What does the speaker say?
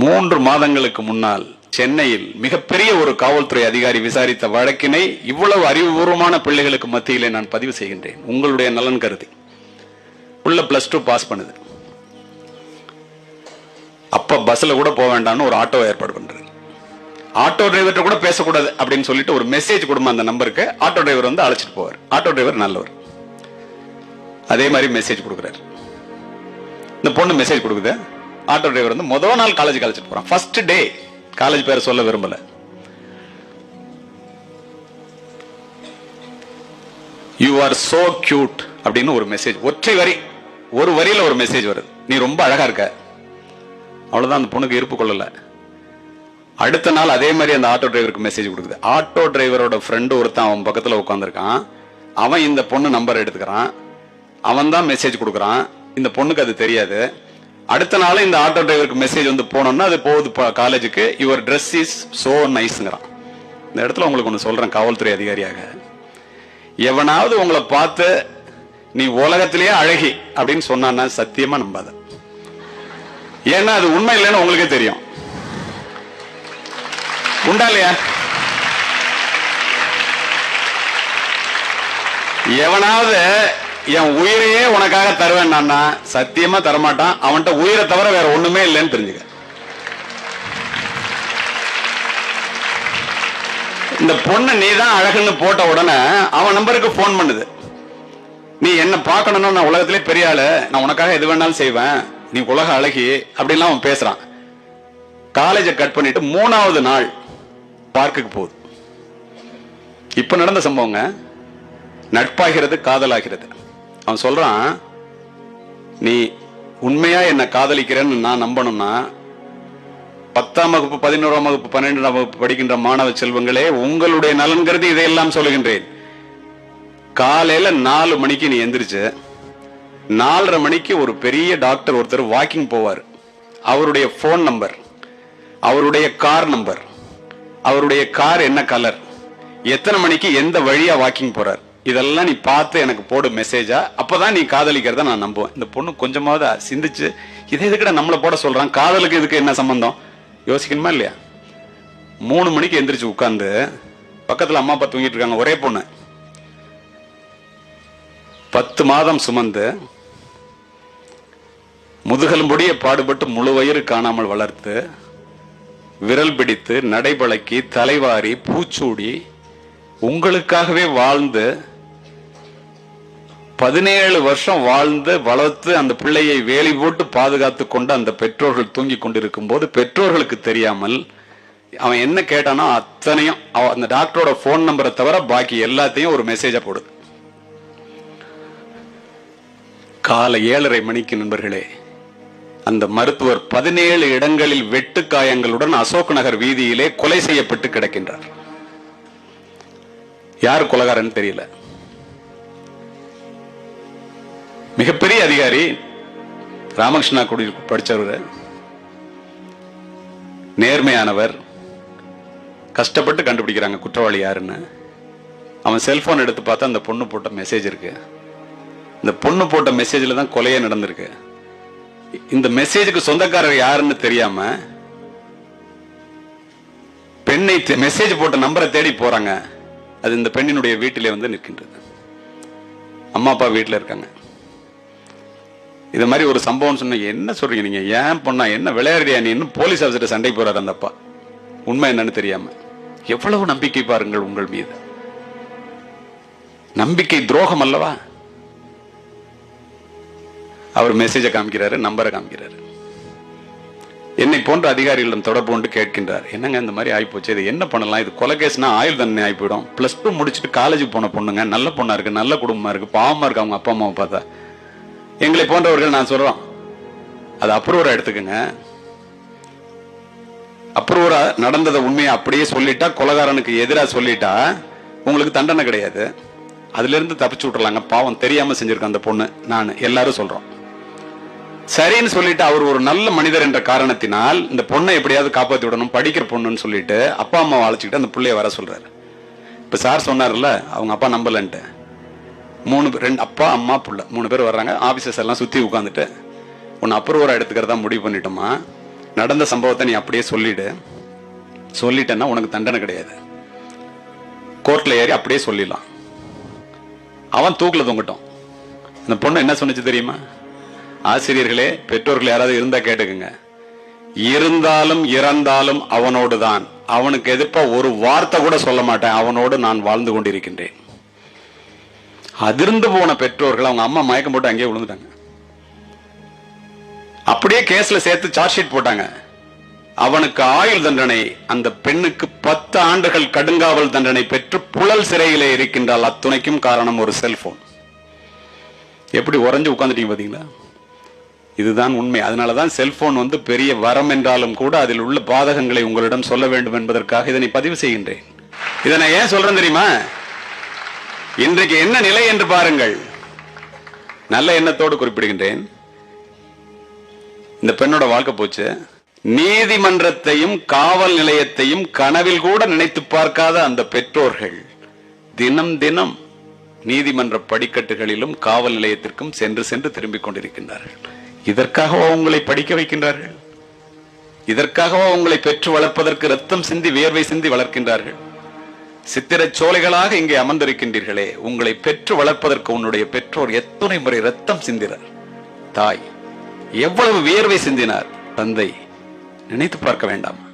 மூன்று மாதங்களுக்கு முன்னால் சென்னையில் மிகப்பெரிய ஒரு காவல்துறை அதிகாரி விசாரித்த வழக்கினை இவ்வளவு அறிவுபூர்வமான பிள்ளைகளுக்கு மத்தியிலே நான் பதிவு செய்கின்றேன். உங்களுடைய நலன் கருதி. உள்ள பிளஸ் டூ பாஸ் பண்ணுது. அப்ப பஸ்ல கூட போக வேண்டாம்னு ஒரு ஆட்டோ ஏற்பாடு பண்றது. ஆட்டோ டிரைவர்கிட்ட கூட பேசக்கூடாது அப்படின்னு சொல்லிட்டு ஒரு மெசேஜ் கொடுமா அந்த நம்பருக்கு ஆட்டோ டிரைவர் வந்து அழைச்சிட்டு போவார். ஆட்டோ டிரைவர் நல்லவர். அதே மாதிரி மெசேஜ் கொடுக்குறாரு. இந்த பொண்ணு மெசேஜ் கொடுக்குது? ஆட்டோ டிரைவர் வந்து முதல் நாள் காலேஜ் அழைச்சிட்டு போறான். ஃபர்ஸ்ட் டே காலேஜ் பேரை சொல்ல விரும்பல. யூ ஆர் சோ கியூட் அப்படின்னு ஒரு மெசேஜ் ஒற்றை வரி. ஒரு வரியில ஒரு மெசேஜ் வருது. நீ ரொம்ப அழகா இருக்க. அவ்வளவுதான் அந்த பொண்ணுக்கு இருப்பு கொள்ளல. அடுத்த நாள் அதே மாதிரி அந்த ஆட்டோ டிரைவருக்கு மெசேஜ் கொடுக்குது. ஆட்டோ டிரைவரோட ஃப்ரெண்டு ஒருத்தன் அவன் பக்கத்தில் உட்காந்துருக்கான் அவன் இந்த பொண்ணு நம்பர் எடுத்துக்கிறான். அவன் தான் மெசேஜ் கொடுக்குறான். இந்த பொண்ணுக்கு அது தெரியாது. அடுத்த நாள் இந்த ஆட்டோ டிரைவருக்கு மெசேஜ் வந்து போனோம்னா அது போகுது காலேஜுக்கு யுவர் ட்ரெஸ் இஸ் சோ நைஸ்ங்கிறான் இந்த இடத்துல உங்களுக்கு ஒன்று சொல்றேன் காவல்துறை அதிகாரியாக. எவனாவது உங்களை பார்த்து நீ உலகத்திலேயே அழகி அப்படின்னு சொன்னான்னா சத்தியமா நம்பாத. ஏன்னா அது உண்மை இல்லைன்னு உங்களுக்கே தெரியும். உண்டா இல்லையா? எவனாவது என் உயிரையே உனக்காக தருவேன் சத்தியமா தரமாட்டான். அவன்கிட்ட உயிரை தவிர வேற ஒண்ணுமே இல்லைன்னு தெரிஞ்சுக்க. இந்த பொண்ணு நீ தான் அழகுன்னு போட்ட உடனே அவன் நம்பருக்கு ஃபோன் பண்ணுது. நீ என்ன பார்க்கணும்னா நான் உலகத்திலே பெரிய ஆளு. நான் உனக்காக எது வேணாலும் செய்வேன். நீ உலக அழகி அப்படின்லாம் அவன் பேசுறான். காலேஜை கட் பண்ணிட்டு மூணாவது நாள் பார்க்குக்கு போகுது. இப்ப நடந்த சம்பவங்க நட்பாகிறது காதலாகிறது. அவன் சொல்றான் நீ உண்மையா என்ன காதலிக்கிறேன்னு நான் நம்பணும்னா பத்தாம் வகுப்பு பதினோராம் வகுப்பு பன்னெண்டாம் வகுப்பு படிக்கின்ற மாணவ செல்வங்களே உங்களுடைய நலன் கருதி இதையெல்லாம் சொல்லுகின்றேன். காலையில நாலு மணிக்கு நீ எந்திரிச்சு நாலரை மணிக்கு ஒரு பெரிய டாக்டர் ஒருத்தர் வாக்கிங் போவார். அவருடைய ஃபோன் நம்பர் அவருடைய கார் நம்பர் அவருடைய கார் என்ன கலர் எத்தனை மணிக்கு எந்த வழியா வாக்கிங் போறார். இதெல்லாம் நீ பார்த்து எனக்கு போடு மெசேஜா அப்பதான் நீ காதலிக்கிறத நான் நம்புவேன். இந்த பொண்ணு கொஞ்சமாவது சிந்திச்சு இதை எதுக்கிட நம்மளை போட சொல்றான்? காதலுக்கு இதுக்கு என்ன சம்பந்தம்? யோசிக்கணுமா இல்லையா? மூணு மணிக்கு எந்திரிச்சு உட்காந்து பக்கத்துல அம்மா அப்பா தூங்கிட்டு இருக்காங்க. ஒரே பொண்ணு. பத்து மாதம் சுமந்து முதுகெலும்புடைய பாடுபட்டு முழு வயிறு காணாமல் வளர்த்து விரல் பிடித்து நடைபழக்கி தலைவாரி பூச்சூடி உங்களுக்காகவே வாழ்ந்து பதினேழு வருஷம் வாழ்ந்து வளர்த்து அந்த பிள்ளையை வேலி போட்டு பாதுகாத்து கொண்டு அந்த பெற்றோர்கள் தூங்கி கொண்டிருக்கும் போது பெற்றோர்களுக்கு தெரியாமல் அவன் என்ன கேட்டானோ அத்தனையும் அந்த டாக்டரோட போன் நம்பரை தவிர பாக்கி எல்லாத்தையும் ஒரு மெசேஜா போடுது காலை ஏழரை மணிக்கு நண்பர்களே அந்த மருத்துவர் பதினேழு இடங்களில் வெட்டு காயங்களுடன் அசோக் நகர் வீதியிலே கொலை செய்யப்பட்டு கிடக்கின்றார். யார் கொலகாரன்னு தெரியல. மிகப்பெரிய அதிகாரி ராமகிருஷ்ணா குடி படித்தவர் நேர்மையானவர். கஷ்டப்பட்டு கண்டுபிடிக்கிறாங்க குற்றவாளி யாருன்னு. அவன் செல்போன் எடுத்து பார்த்தா அந்த பொண்ணு போட்ட மெசேஜ் இருக்கு. இந்த பொண்ணு போட்ட மெசேஜ்ல தான் கொலையே நடந்திருக்கு. இந்த மெசேஜுக்கு சொந்தக்காரர் யாருன்னு தெரியாம பெண்ணை மெசேஜ் போட்ட நம்பரை தேடி போறாங்க. அது இந்த பெண்ணினுடைய வீட்டிலே வந்து நிற்கின்றது. அம்மா அப்பா வீட்டில் இருக்காங்க. இது மாதிரி ஒரு சம்பவம் சொன்னீங்க என்ன சொல்றீங்க நீங்க? ஏன் பொண்ணா? என்ன விளையாடுறியா நீ? இன்னும் போலீஸ் ஆஃபீஸர் சண்டைக்கு போறாரு அந்த அப்பா. உண்மை என்னன்னு தெரியாம. எவ்வளவு நம்பிக்கை பாருங்கள் உங்கள் மீது. நம்பிக்கை துரோகம் அல்லவா? அவர் மெசேஜை காமிக்கிறாரு நம்பரை காமிக்கிறாரு. என்னை போன்ற அதிகாரிகளிடம் தொடர்பு கொண்டு கேட்கின்றார். என்னங்க இந்த மாதிரி ஆயிப்போச்சு? இது என்ன பண்ணலாம்? இது கொலை கேஸ்னா ஆயுள் தண்டனை ஆகி போயிடும் பிளஸ் டூ முடிச்சுட்டு காலேஜுக்கு போன பொண்ணுங்க நல்ல பொண்ணா இருக்கு நல்ல குடும்பமா இருக்கு பாவமா இருக்கு அவங்க அப்பா அம்மாவை பார்த்தா. எங்களை போன்றவர்கள் நான் சொல்றோம். அது அப்ரூவரா எடுத்துக்கங்க. அப்ரூவரா நடந்ததை உண்மையை அப்படியே சொல்லிட்டா கொலகாரனுக்கு எதிராக சொல்லிட்டா உங்களுக்கு தண்டனை கிடையாது. அதுலேருந்து தப்பிச்சு விட்டுறலாங்க. பாவம் தெரியாமல் செஞ்சுருக்கேன் அந்த பொண்ணு நான் எல்லாரும் சொல்கிறோம் சரின்னு சொல்லிட்டு அவர் ஒரு நல்ல மனிதர் என்ற காரணத்தினால் இந்த பொண்ணை எப்படியாவது காப்பாற்றி விடணும் படிக்கிற பொண்ணுன்னு சொல்லிட்டு அப்பா அம்மா அழைச்சிக்கிட்டு அந்த பிள்ளைய வர சொல்கிறாரு இப்போ சார் சொன்னார்ல அவங்க அப்பா நம்பலன்ட்டு. மூணு பேர் ரெண்டு அப்பா அம்மா பிள்ளை. மூணு பேர் வர்றாங்க. ஆஃபீஸர்ஸ் எல்லாம் சுற்றி உட்காந்துட்டு உன்னை அப்ரூவராக எடுத்துக்கிறதா முடிவு பண்ணிட்டோமா? நடந்த சம்பவத்தை நீ அப்படியே சொல்லிடு. சொல்லிட்டேன்னா உனக்கு தண்டனை கிடையாது. கோர்ட்டில் ஏறி அப்படியே சொல்லிடலாம். அவன் தூக்கில் தொங்கட்டும் அந்த பொண்ணு என்ன சொன்னுச்சு தெரியுமா? ஆசிரியர்களே பெற்றோர்கள் யாராவது இருந்தால் கேட்டுக்குங்க. இருந்தாலும் இறந்தாலும் அவனோடு தான் அவனுக்கு எதிர்ப்பா ஒரு வார்த்தை கூட சொல்ல மாட்டேன். அவனோடு நான் வாழ்ந்து கொண்டிருக்கின்றேன். அதிர்ந்து போன பெற்றோர்கள் அவங்க அம்மா மயக்கம் போட்டு அங்கேயே விழுந்துட்டாங்க. அப்படியே கேஸ்ல சேர்த்து சார்ஜ் ஷீட் போட்டாங்க. அவனுக்கு ஆயுள் தண்டனை அந்த பெண்ணுக்கு பத்து ஆண்டுகள் கடுங்காவல் தண்டனை பெற்று புழல் சிறையிலே இருக்கின்றால் அத்துணைக்கும் காரணம் ஒரு செல்போன் எப்படி உறைஞ்சு உட்காந்துட்டீங்க பாத்தீங்களா? இதுதான் உண்மை. அதனாலதான் செல்போன் வந்து பெரிய வரம் என்றாலும் கூட அதில் உள்ள பாதகங்களை உங்களிடம் சொல்ல வேண்டும் என்பதற்காக இதனை பதிவு செய்கின்றேன். இதனை ஏன் சொல்றேன் தெரியுமா? இன்றைக்கு என்ன நிலை என்று பாருங்கள். நல்ல எண்ணத்தோடு குறிப்பிடுகின்றேன். இந்த பெண்ணோட வாழ்க்கை போச்சு. நீதிமன்றத்தையும் காவல் நிலையத்தையும் கனவில் கூட நினைத்து பார்க்காத அந்த பெற்றோர்கள் தினம் தினம் நீதிமன்ற படிக்கட்டுகளிலும் காவல் நிலையத்திற்கும் சென்று சென்று திரும்பிக் கொண்டிருக்கின்றார்கள். இதற்காகவா உங்களை படிக்க வைக்கின்றார்கள்? இதற்காகவா உங்களை பெற்று வளர்ப்பதற்கு ரத்தம் சிந்தி வியர்வை சிந்தி வளர்க்கின்றார்கள்? சித்திரச் சோலைகளாக இங்கே அமர்ந்திருக்கின்றீர்களே உங்களை பெற்று வளர்ப்பதற்கு உன்னுடைய பெற்றோர் எத்தனை முறை ரத்தம் சிந்தினார்? தாய் எவ்வளவு வியர்வை சிந்தினார்? தந்தை நினைத்து பார்க்க வேண்டாம்.